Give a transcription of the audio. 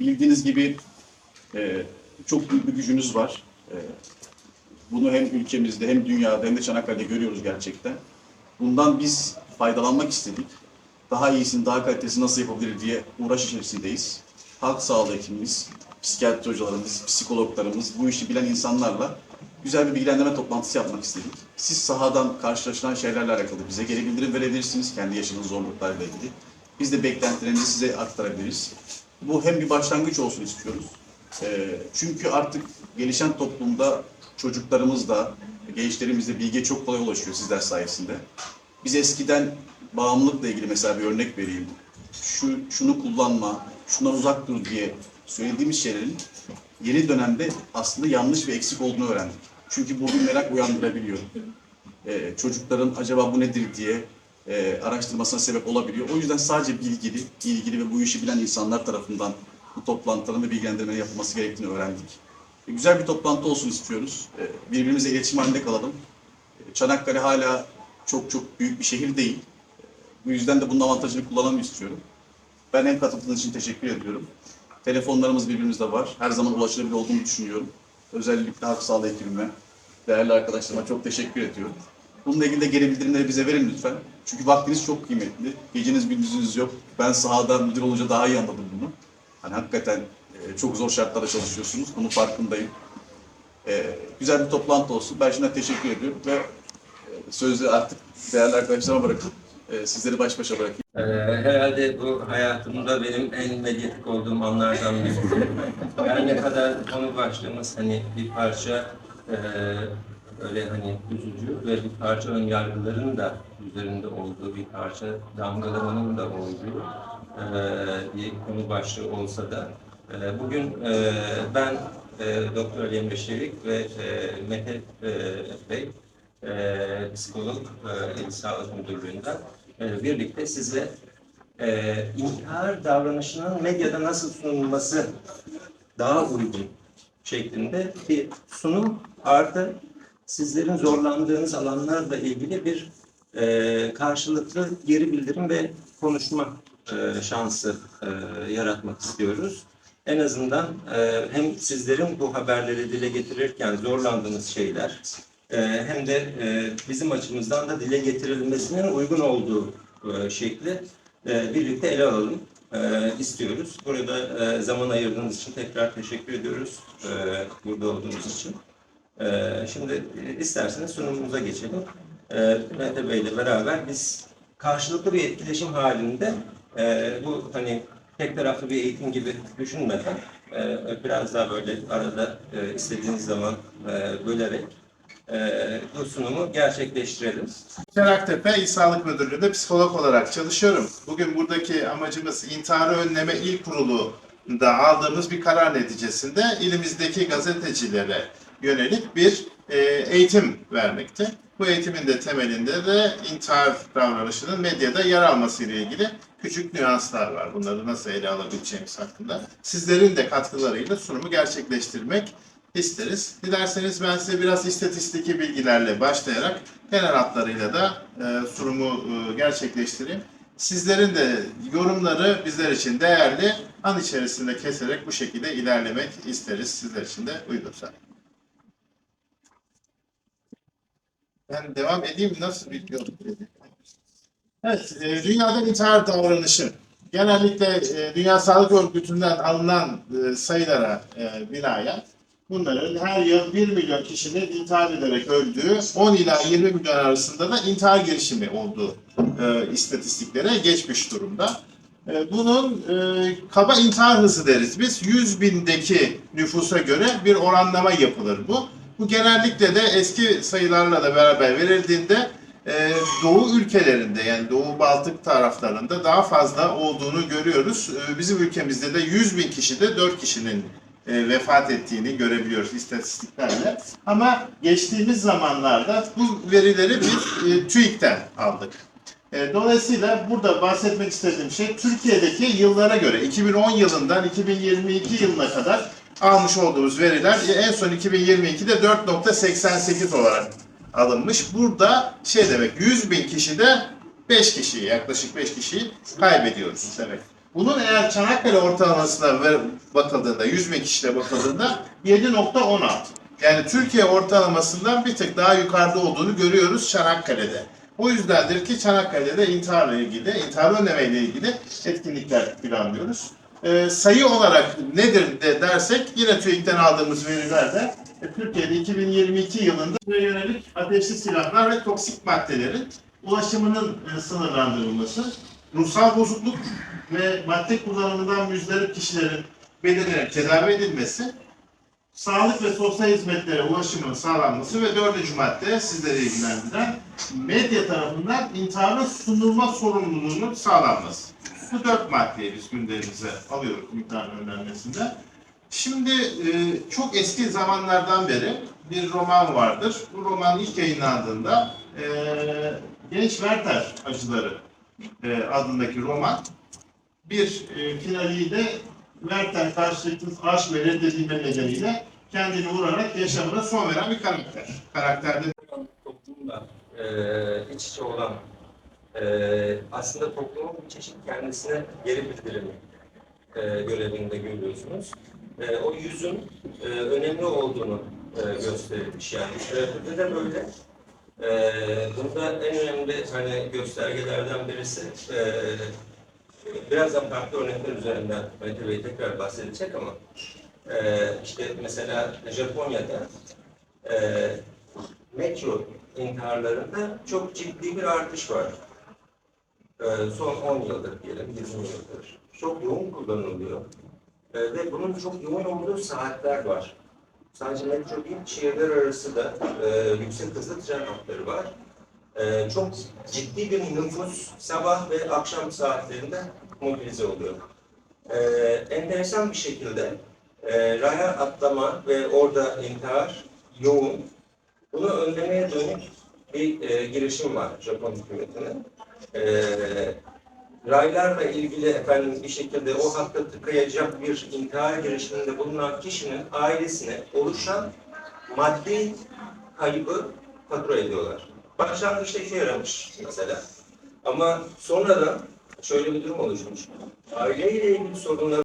bildiğiniz gibi e, çok büyük bir gücünüz var. E, bunu hem ülkemizde hem dünyada hem de Çanakkale'de görüyoruz gerçekten. Bundan biz faydalanmak istedik. Daha iyisini, daha kalitesini nasıl yapabilir diye uğraş içerisindeyiz. Halk sağlığı hekimimiz, psikiyatri hocalarımız, psikologlarımız, bu işi bilen insanlarla güzel bir bilgilendirme toplantısı yapmak istedik. Siz sahadan karşılaşılan şeylerle alakalı bize geri bildirim verebilirsiniz, kendi yaşadığınız zorluklarla ilgili. Biz de beklentilerimizi size aktarabiliriz. Bu hem bir başlangıç olsun istiyoruz. Ee, çünkü artık gelişen toplumda çocuklarımız da, gençlerimiz de bilgiye çok kolay ulaşıyor sizler sayesinde. Biz eskiden bağımlılıkla ilgili mesela bir örnek vereyim. Şu, şunu kullanma, şundan uzak dur diye söylediğimiz şeylerin yeni dönemde aslında yanlış ve eksik olduğunu öğrendik. Çünkü bu bir merak uyandırabiliyor. Ee, çocukların acaba bu nedir diye e, araştırmasına sebep olabiliyor. O yüzden sadece bilgili, ilgili ve bu işi bilen insanlar tarafından bu toplantıların ve bilgilendirmenin yapılması gerektiğini öğrendik. E, güzel bir toplantı olsun istiyoruz. E, birbirimize iletişim halinde kalalım. E, Çanakkale hala çok çok büyük bir şehir değil. E, bu yüzden de bunun avantajını kullanalım istiyorum. Ben hem katıldığınız için teşekkür ediyorum. Telefonlarımız birbirimizde var. Her zaman ulaşılabilir olduğunu düşünüyorum. Özellikle halk sağlığı ekibime, değerli arkadaşlarıma çok teşekkür ediyorum. Bununla ilgili de geri bildirimleri bize verin lütfen. Çünkü vaktiniz çok kıymetli. Geceniz gündüzünüz yok. Ben sahada müdür olunca daha iyi anladım bunu. Hani hakikaten e, çok zor şartlarda çalışıyorsunuz. Bunun farkındayım. E, güzel bir toplantı olsun. Ben şimdiden teşekkür ediyorum ve e, sözü artık değerli arkadaşlarıma bırakıp e, sizleri baş başa bırakayım. Ee, herhalde bu hayatımda benim en medyatik olduğum anlardan birisi. Her ne kadar konu başlığımız hani bir parça e, öyle hani üzücü ve bir parça ön yargıların da üzerinde olduğu bir parça damgalamanın da olduğu e, bir konu başlığı olsa da. E, bugün e, ben e, Doktor Ali Emre Şevik ve e, Mete e, Bey e, psikolog e, İl Sağlık Müdürlüğü'nden e, birlikte size e, intihar davranışının medyada nasıl sunulması daha uygun şeklinde bir sunum. Artı sizlerin zorlandığınız alanlarla ilgili bir e, karşılıklı geri bildirim ve konuşma e, şansı e, yaratmak istiyoruz. En azından e, hem sizlerin bu haberleri dile getirirken zorlandığınız şeyler e, hem de e, bizim açımızdan da dile getirilmesinin uygun olduğu e, şekli e, birlikte ele alalım e, istiyoruz. Burada e, zaman ayırdığınız için tekrar teşekkür ediyoruz e, burada olduğunuz için. E, şimdi e, isterseniz sunumumuza geçelim. Mete Bey ile beraber biz karşılıklı bir etkileşim halinde e, bu hani tek taraflı bir eğitim gibi düşünmeden e, biraz daha böyle arada e, istediğiniz zaman e, bölerek e, bu sunumu gerçekleştirelim. Çanakkale İl Sağlık Müdürlüğü'nde psikolog olarak çalışıyorum. Bugün buradaki amacımız intiharı önleme il kurulunda aldığımız bir karar neticesinde ilimizdeki gazetecilere yönelik bir eğitim vermekte. Bu eğitimin de temelinde de intihar davranışının medyada yer alması ile ilgili küçük nüanslar var. Bunları nasıl ele alabileceğimiz hakkında. Sizlerin de katkılarıyla sunumu gerçekleştirmek isteriz. Dilerseniz ben size biraz istatistiki bilgilerle başlayarak genel hatlarıyla da e, sunumu e, gerçekleştireyim. Sizlerin de yorumları bizler için değerli. An içerisinde keserek bu şekilde ilerlemek isteriz. Sizler için de uygunsa. Ben devam edeyim. Nasıl bir yol? Evet, e, dünyada intihar davranışı. Genellikle e, Dünya Sağlık Örgütü'nden alınan e, sayılara e, binaen bunların her yıl 1 milyon kişinin intihar ederek öldüğü, 10 ila 20 milyon arasında da intihar girişimi olduğu e, istatistiklere geçmiş durumda. E, bunun e, kaba intihar hızı deriz biz. 100 bindeki nüfusa göre bir oranlama yapılır bu. Bu genellikle de eski sayılarla da beraber verildiğinde e, Doğu ülkelerinde yani Doğu Baltık taraflarında daha fazla olduğunu görüyoruz. E, bizim ülkemizde de 100 bin kişide 4 kişinin e, vefat ettiğini görebiliyoruz istatistiklerle. Ama geçtiğimiz zamanlarda bu verileri biz e, TÜİK'ten aldık. E, dolayısıyla burada bahsetmek istediğim şey Türkiye'deki yıllara göre 2010 yılından 2022 yılına kadar almış olduğumuz veriler e, en son 2022'de 4.88 olarak alınmış. Burada şey demek 100 bin kişide 5 kişiyi yaklaşık 5 kişiyi kaybediyoruz demek. Bunun eğer Çanakkale ortalamasına bakıldığında, 100 bin kişide bakıldığında 7.16. Yani Türkiye ortalamasından bir tık daha yukarıda olduğunu görüyoruz Çanakkale'de. O yüzdendir ki Çanakkale'de intiharla ilgili, intihar önlemeyle ilgili etkinlikler planlıyoruz. Ee, sayı olarak nedir de dersek yine TÜİK'ten aldığımız verilerle e, Türkiye'de 2022 yılında yönelik ateşli silahlar ve toksik maddelerin ulaşımının e, sınırlandırılması, ruhsal bozukluk ve madde kullanımından müzdarip kişilerin belirlenerek tedavi edilmesi, sağlık ve sosyal hizmetlere ulaşımın sağlanması ve dördüncü madde sizleri ilgilendiren medya tarafından intiharın sunulma sorumluluğunun sağlanması. Bu dört maddeyi biz gündemimize alıyoruz intiharın önlenmesinde. Şimdi e, çok eski zamanlardan beri bir roman vardır. Bu roman ilk yayınlandığında e, Genç Werther Acıları e, adındaki roman bir e, finaliyle Werther karşılıksız aşk ve reddedilme nedeniyle kendini vurarak yaşamına son veren bir karakter. Karakterde toplumla e, iç içe olan e, aslında toplumun bir çeşit kendisine geri bildirimi e, görevinde görüyorsunuz. E, o yüzün e, önemli olduğunu e, gösterilmiş yani. Literatürde de böyle. E, bunda en önemli hani göstergelerden birisi e, birazdan farklı örnekler üzerinden Mete Bey tekrar bahsedecek ama e, işte mesela Japonya'da e, metro intiharlarında çok ciddi bir artış var. Ee, son 10 yıldır diyelim, 20 yıldır. Çok yoğun kullanılıyor. Ee, ve bunun çok yoğun olduğu saatler var. Sadece metro değil, şehirler arası da e, yüksek hızlı tren hatları var. Ee, çok ciddi bir nüfus sabah ve akşam saatlerinde mobilize oluyor. Enteresan bir şekilde e, raya atlama ve orada intihar yoğun bunu önlemeye dönük bir e, girişim var Japon hükümetinin. E, raylarla ilgili efendim bir şekilde o hatta tıkayacak bir intihar girişiminde bulunan kişinin ailesine oluşan maddi kaybı fatura ediyorlar. Başlangıçta işe yaramış mesela. Ama sonradan şöyle bir durum oluşmuş. Aileyle ilgili sorunlar